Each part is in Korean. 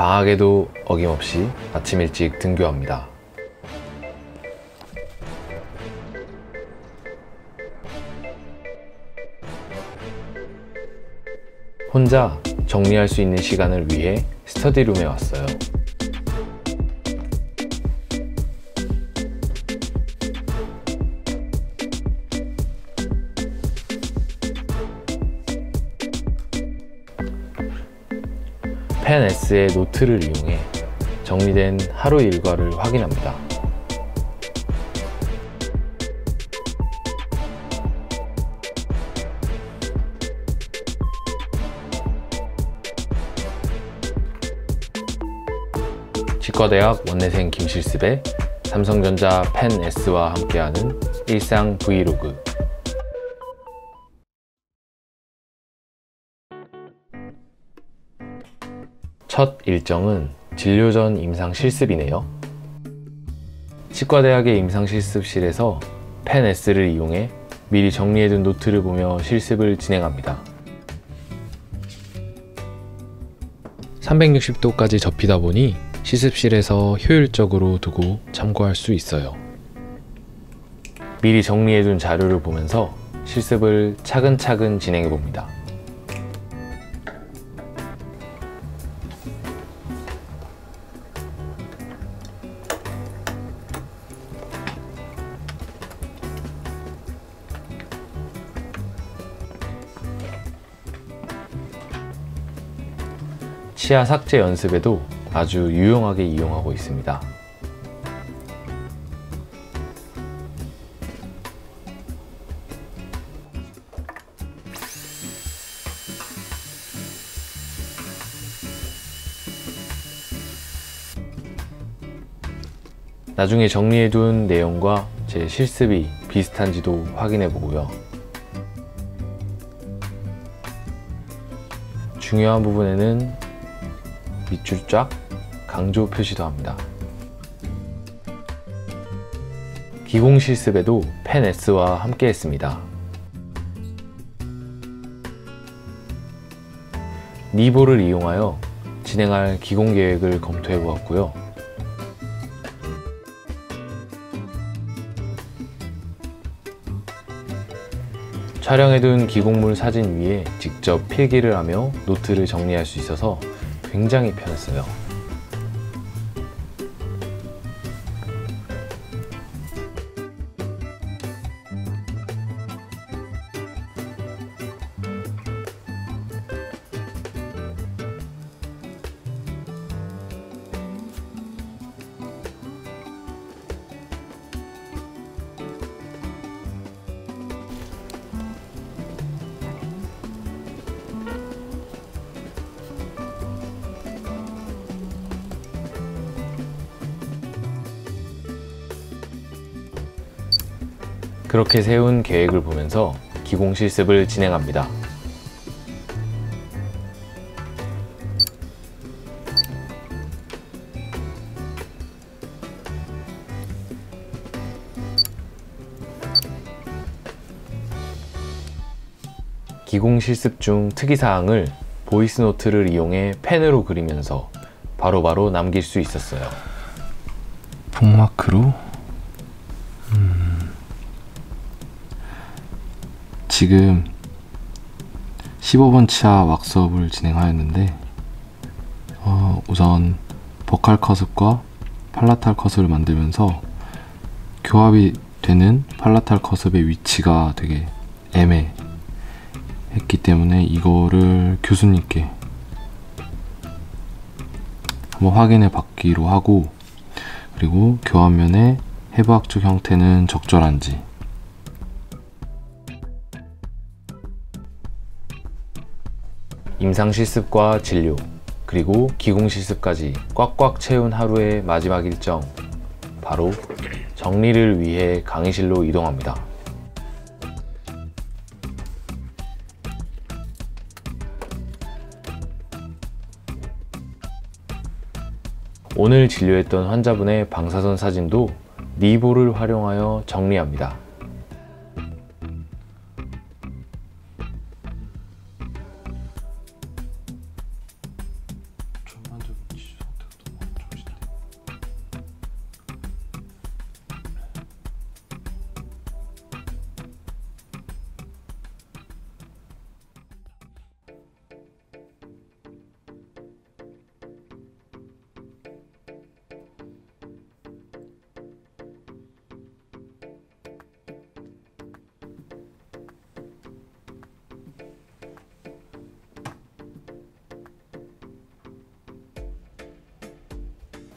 방학에도 어김없이 아침 일찍 등교합니다. 혼자 정리할 수 있는 시간을 위해 스터디룸에 왔어요. 펜 S의 노트를 이용해 정리된 하루 일과를 확인합니다. 치과대학 원내생 김실습의 삼성전자 펜 S와 함께하는 일상 브이로그 첫 일정은 진료 전 임상 실습이네요. 치과대학의 임상 실습실에서 펜 S를 이용해 미리 정리해둔 노트를 보며 실습을 진행합니다. 360도까지 접히다 보니 실습실에서 효율적으로 두고 참고할 수 있어요. 미리 정리해둔 자료를 보면서 실습을 차근차근 진행해 봅니다. 치아 삭제 연습에도 아주 유용하게 이용하고 있습니다. 나중에 정리해둔 내용과 제 실습이 비슷한지도 확인해 보고요. 중요한 부분에는 밑줄 쫙 강조 표시도 합니다. 기공 실습에도 펜 S와 함께 했습니다. 니보를 이용하여 진행할 기공 계획을 검토해 보았고요. 촬영해둔 기공물 사진 위에 직접 필기를 하며 노트를 정리할 수 있어서 굉장히 편했어요. 그렇게 세운 계획을 보면서 기공 실습을 진행합니다. 기공 실습 중 특이사항을 보이스노트를 이용해 펜으로 그리면서 바로바로 바로 남길 수 있었어요. 북마크로 지금 15번 치아 왁스업을 진행하였는데 어, 우선 버칼 커습과 팔라탈 커습을 만들면서 교합이 되는 팔라탈 커습의 위치가 되게 애매했기 때문에 이거를 교수님께 한번 확인해 받기로 하고 그리고 교합면의 해부학적 형태는 적절한지 임상 실습과 진료, 그리고 기공 실습까지 꽉꽉 채운 하루의 마지막 일정, 바로 정리를 위해 강의실로 이동합니다. 오늘 진료했던 환자분의 방사선 사진도 니보를 활용하여 정리합니다.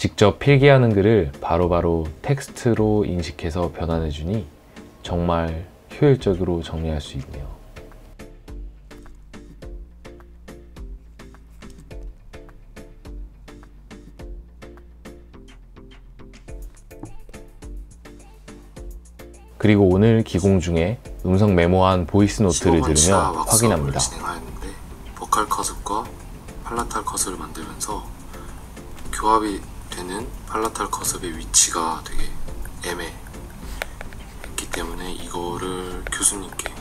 직접 필기하는 글을 바로 바로 텍스트로 인식해서 변환해 주니 정말 효율적으로 정리할 수 있네요. 그리고 오늘 기공 중에 음성 메모한 보이스 노트를 15번 치아 들으며 확인합니다. 보컬 컷업과 팔라탈 컷을 만들면서 교합이 되는 팔라탈 컷업의 위치가 되게 애매했기 때문에 이거를 교수님께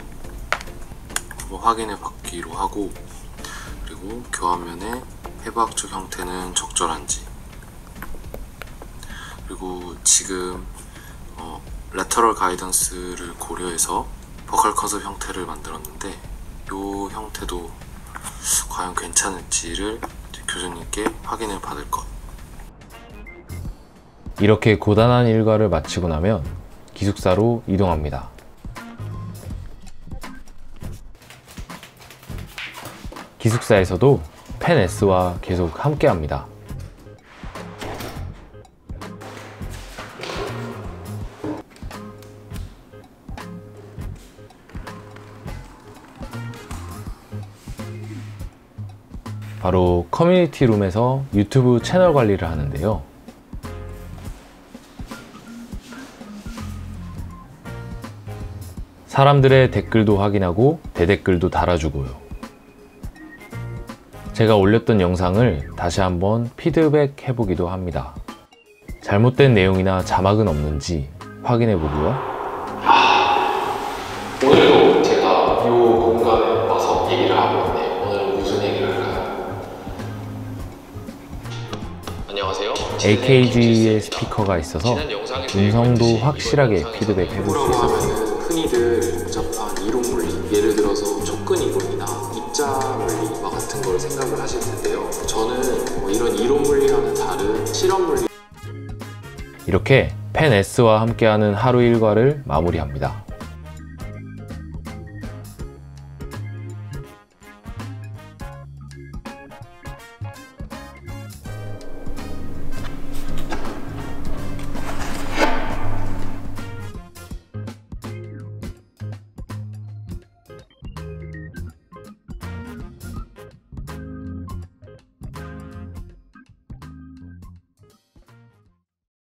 한번 확인해 받기로 하고 그리고 교합면의 해부학적 형태는 적절한지 그리고 지금 어, 레터럴 가이던스를 고려해서 버컬 컷업 형태를 만들었는데 이 형태도 과연 괜찮을지를 교수님께 확인을 받을 것. 이렇게 고단한 일과를 마치고 나면 기숙사로 이동합니다. 기숙사에서도 펜 S와 계속 함께 합니다. 바로 커뮤니티 룸에서 유튜브 채널 관리를 하는데요. 사람들의 댓글도 확인하고 대댓글도 달아주고요. 제가 올렸던 영상을 다시 한번 피드백 해보기도 합니다. 잘못된 내용이나 자막은 없는지 확인해 보고요. 오늘도 제가 이 공간에 와서 얘기를 하고 있는데 오늘 무슨 얘기를 할까요? 안녕하세요. AKG의 스피커가 있어서 음성도 확실하게 피드백 해볼 수 있었어요. 흔히들 복잡한 이론 물리, 예를 들어서 촉근 이론이나 입자 물리와 같은 걸 생각을 하실 텐데요. 저는 뭐 이런 이론 물리와는 다른 실험 물리 이렇게 펜 S와 함께하는 하루 일과를 마무리합니다.